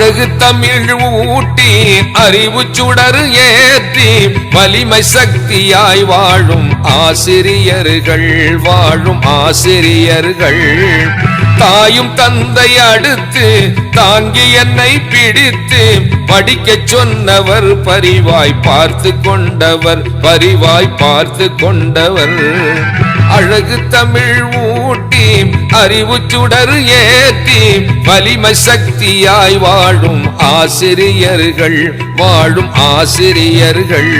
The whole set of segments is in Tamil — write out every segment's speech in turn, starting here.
அழகு தமிழ் ஊட்டி அறிவு சுடர் ஏற்றி வலிமை சக்தியாய் வாழும் ஆசிரியர்கள் வாழும் ஆசிரியர்கள். தாயும் தந்தை அடுத்து தாங்கி என்னை பிடித்து படிக்கச் சொன்னவர் பரிவாய் பார்த்து கொண்டவர் பரிவாய் பார்த்து கொண்டவர். அழகு தமிழ் ஊட்டி அறிவு சுடர் ஏற்றி வலிமை சக்தியாய் வாழும் ஆசிரியர்கள் வாழும் ஆசிரியர்கள்.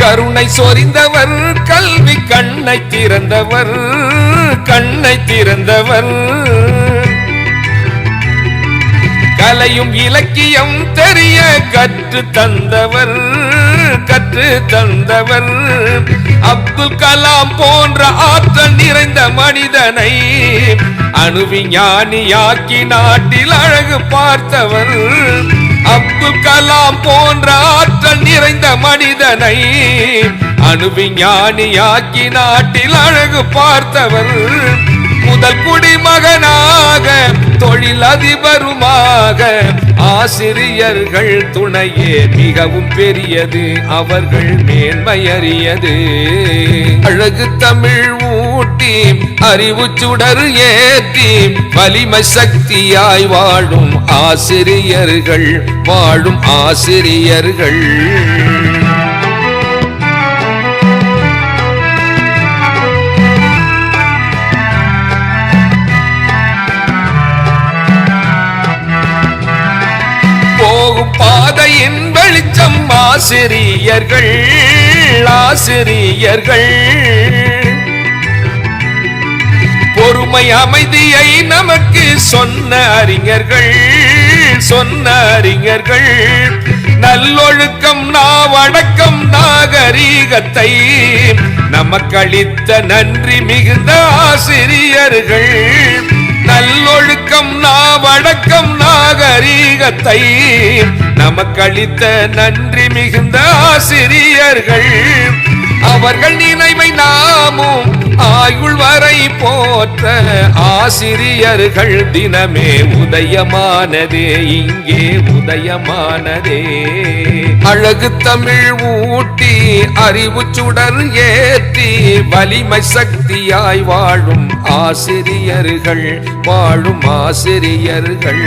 கருணை சொரிந்தவர் கல்வி கண்ணை திறந்தவர் கண்ணை திறந்தவர். கலையும் இலக்கியம் தெரிய கற்று தந்தவர் கற்று தந்தவர். அப்துல் கலாம் போன்ற ஆற்றல் நிறைந்த மனிதனை அணுவிஞானியாக்கி நாட்டில் அழகு பார்த்தவர். அப்துல் கலாம் போன்ற ஆற்றல் நிறைந்த மனிதனை அணுவிஞானியாக்கி நாட்டில் அழகு பார்த்தவர் முதல் குடிமகனாக தொழில் அதிபருமாக ஆசிரியர்கள் துணையே மிகவும் பெரியது அவர்கள் மேன்மையறியது அழகு தமிழ் ஊட்டி அறிவு சுடர் ஏற்றி வலிமை சக்தியாய் வாழும் ஆசிரியர்கள் வாழும் ஆசிரியர்கள். ஆசிரியர்கள் ஆசிரியர்கள். பொறுமை அமைதியை நமக்கு சொன்ன அறிஞர்கள் சொன்ன அறிஞர்கள். நல்லொழுக்கம் நாவடக்கம் நாகரீகத்தை நமக்களித்த நன்றி மிகுந்த ஆசிரியர்கள். நல்லொழுக்கம் தெய்வீகத்தை நமக்களித்த நன்றி மிகுந்த ஆசிரியர்கள். அவர்கள் நினைவை நாமும் ஆயுள் வரை போற்ற ஆசிரியர்கள். தினமே உதயமானதே இங்கே உதயமானதே. அழகு தமிழ் ஊட்டி அறிவு சுடர் ஏற்றி வலிமை சக்தியாய் வாழும் ஆசிரியர்கள் வாழும் ஆசிரியர்கள்.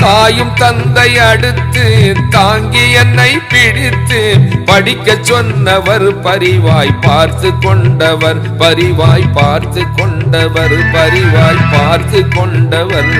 தாயும் தந்தை அடுத்து தாங்கி என்னை பிடித்து படிக்க சொன்னவர் பரிவாய் பார்த்து கொண்டவர் பரிவாய் பார்த்து கொண்டவர் பரிவாய் பார்த்து கொண்டவர்.